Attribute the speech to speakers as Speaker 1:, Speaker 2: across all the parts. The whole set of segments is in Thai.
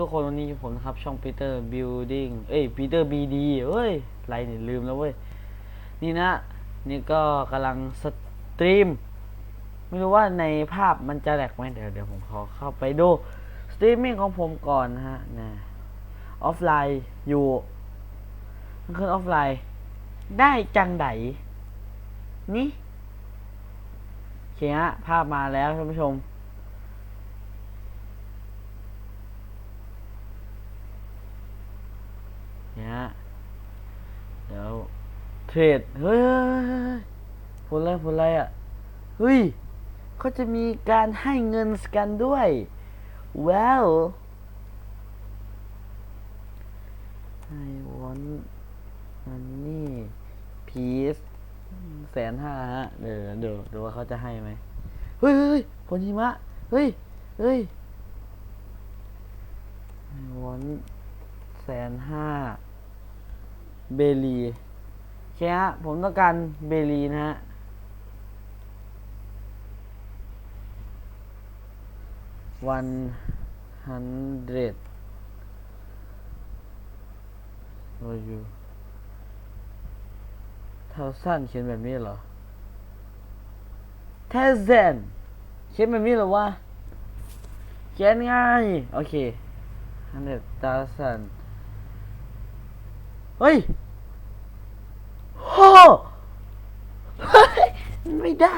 Speaker 1: ทุกคนวันนี้ผมนะครับช่อง Peter Building เอ้ย Peter BD เอ้ยไรเนี่ยลืมแล้วเว้ย นี่นะ นี่ก็กำลังสตรีม ไม่รู้ว่าในภาพมันจะแหลกไหมเดี๋ยวเดี๋ยวผมขอเข้าไปดู สตรีมมิ่งของผมก่อนนะฮะนะออฟไลน์อยู่มันคือออฟไลน์ ได้จังไดนี่เคฮะภาพมาแล้วท่านผู้ชม ฮะเดี๋ยวเทรดเฮ้ยผลอะไรผลอะไรอะเฮ้ยเขาจะมีการให้เงินกันด้วยว้าว I want money please แสนห้าฮะ เดี๋ยวเดี๋ยวดูว่าเขาจะให้ไหมเฮ้ยเฮ้ยเฮ้ยผลหิมะ เฮ้ยเฮ้ย I want แสนห้า เบลีโอเคฮะผมต้องการเบลีนะฮะ one hundred โอ้ยเท่าสั้นเขียนแบบนี้เหรอเทเซนเขียนแบบนี้เหรอวะเขียนง่าย โอเค hundred thousand เฮ้ยโอ้ เฮ้ยไม่ได้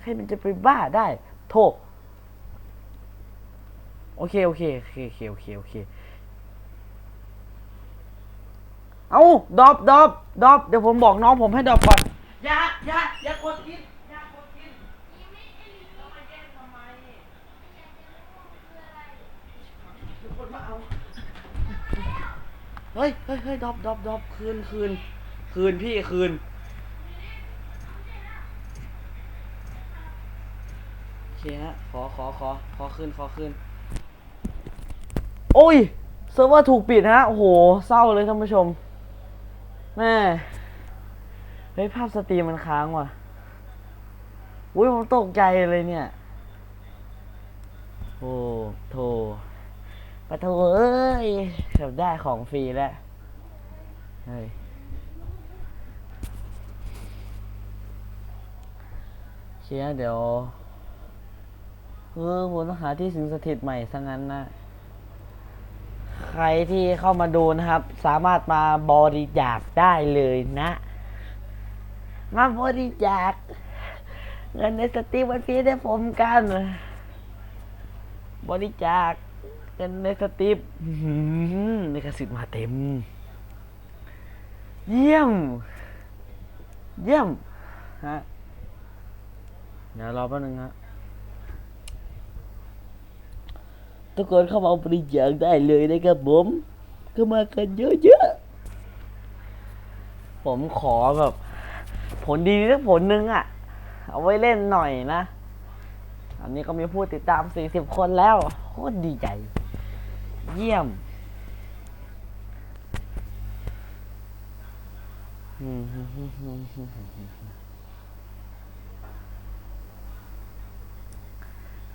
Speaker 1: ใครมันจะไปบ้าได้ โทษ โอเค โอเค โอเค โอเค โอเค โอเค เอาดรอปดรอปดรอปเดี๋ยวผมบอกน้องผมให้ดรอปก่อน อย่า อย่า อย่ากดกิน อย่ากดกินต้องมาแย่งทำไมเดี๋ยวคนมาเอา เฮ้ยเฮ้ยเฮ้ยดอปดอปดอปคืนคืนคืนพี่คืน โอเคฮะ ขอขอขอขอคืนขอคืน โอ้ย เซิร์ฟเวอร์ถูกปิดฮะ โอ้โห เศร้าเลยท่านผู้ชม แม่ เฮ้ย ภาพสตรีมมันค้างว่ะอุ้ยผมตกใจเลยเนี่ย โอ้โถ ปะโถเอ้ยเกือบได้ของฟรีแล้ว เฮ้ย เชียเดี๋ยวเออผมต้องหาที่สิงสถิตใหม่ซะงั้นนะ ใครที่เข้ามาดูนะครับ สามารถมาบริจาคได้เลยนะ มาบริจาค เงินในสตรีวันฟรีได้ผมกัน บริจาค เงินในสตรีมอื้อหือในกสิทธิ์มาเต็ม เยี่ยม เยี่ยมฮะเดี๋ยวรอแป๊บนึงฮะทุกคนเข้ามาบริจาคได้เลยนะครับผมก็มากันเยอะๆ ผมขอแบบ ผลดีสักผลหนึ่งอะเอาไว้เล่นหน่อยนะ อันนี้ก็มีผู้ติดตาม 40 คนแล้ว โคตรดีใจ เยี่ยม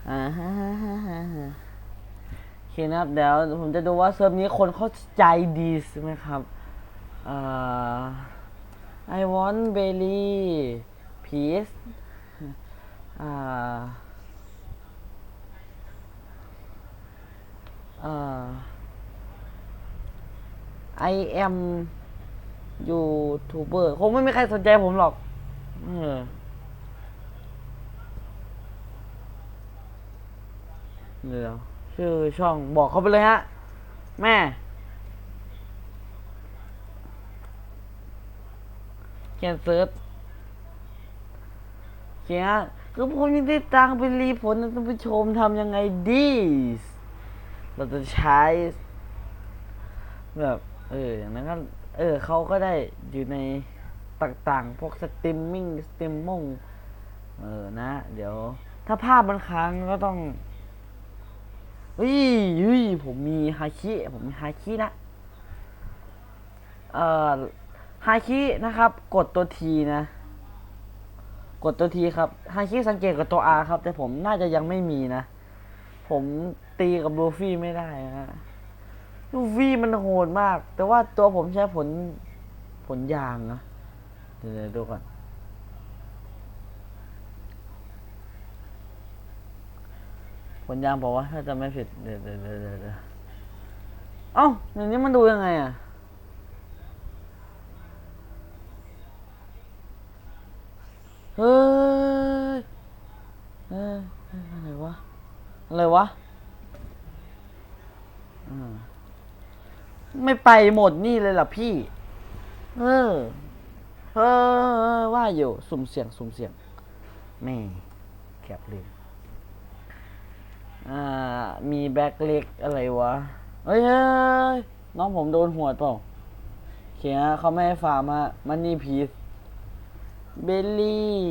Speaker 1: อ่าฮะฮะฮะฮะฮะโอเคนะครับเดี๋ยวผมจะดูว่าเซิร์ฟนี้คนเข้าใจดีใช่ไหมครับอ่อ I want belly peace อ่า เอ่อ I am YouTuber คงไม่มีใครสนใจผมหรอก เออเดี๋ยวชื่อช่องบอกเขาไปเลยฮะ แม่เขียนเซิร์ชเขียนคือผมยังได้ตังค์ไปรีผลนะท่านผู้ชมทำยังไงดี เราจะใช้แบบเอออย่างนั้นก็เออเขาก็ได้อยู่ในต่างๆ พวกสตรีมมิ่งสตรีมมงเออนะ เดี๋ยว ถ้าภาพมันค้างก็ต้องเฮ้ยเฮ้ยผมมีฮาคิผมมีฮาคินะเอ่อฮาคินะครับ กดตัวทีนะ กดตัวทีครับฮาคิสังเกตกับตัว R ครับ แต่ผมน่าจะยังไม่มีนะ ผมตีกับลูฟี่ไม่ได้นะลูฟี่มันโหดมาก แต่ว่าตัวผมใช้ผลผลยางนะเดี๋ยวดูก่อนผลยางบอกว่าถ้าจะไม่ผิดเดี๋ยวเดี๋ยวเดี๋ยวเดี๋ยวเดี๋ยวเอ้าอย่างนี้มันดูยังไงอะเฮ้ยเฮ้ยเฮ้ยอะไรวะ อะไรวะไม่ไปหมดนี่เลยล่ะพี่ เออ เออ ว่าอยู่ สุ่มเสี่ยง สุ่มเสี่ยงแม่แคบลืมอ่า มีแบ็คเล็กอะไรวะ เฮ้ย น้องผมโดนหัวเปล่าเคฮะเขาไม่ให้ฟาร์มฮะมันนี่พีซเบลลี่